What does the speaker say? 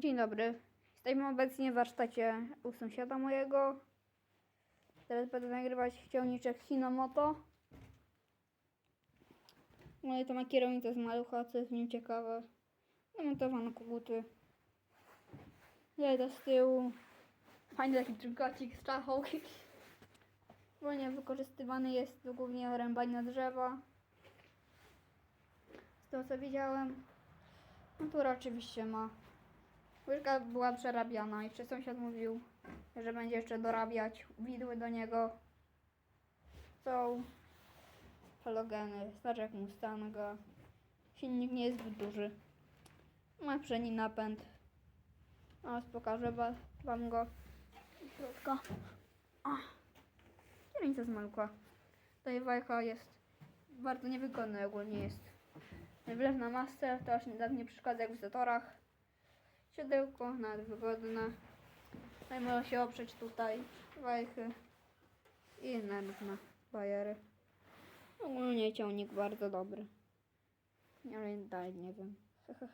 Dzień dobry. Jesteśmy obecnie w warsztacie u sąsiada mojego. Teraz będę nagrywać ciągniczek Hinomoto. No i to ma kierownicę z malucha, co jest w nim ciekawe. Zamontowano koguty. Jajda z tyłu. Fajny taki drgocik z czachą. Ogólnie wykorzystywany jest do głównie rębania drzewa. Z tego co widziałem. Natura oczywiście ma. Łyżka była przerabiana. Jeszcze sąsiad mówił, że będzie jeszcze dorabiać widły do niego. Są halogeny, starzek Mustanga. Silnik nie jest zbyt duży. Ma przedni napęd. Teraz pokażę wa- wam go. Środka. Kierownica z malka. Tutaj wajcha jest bardzo niewygodna ogólnie jest. Wlew na masce, to aż tak nie przeszkadza jak w zatorach. Siodełko nawet wygodne. No i można się oprzeć tutaj. Wajchy. I inne różne bajery. Ogólnie ciągnik bardzo dobry. Ale dalej nie wiem.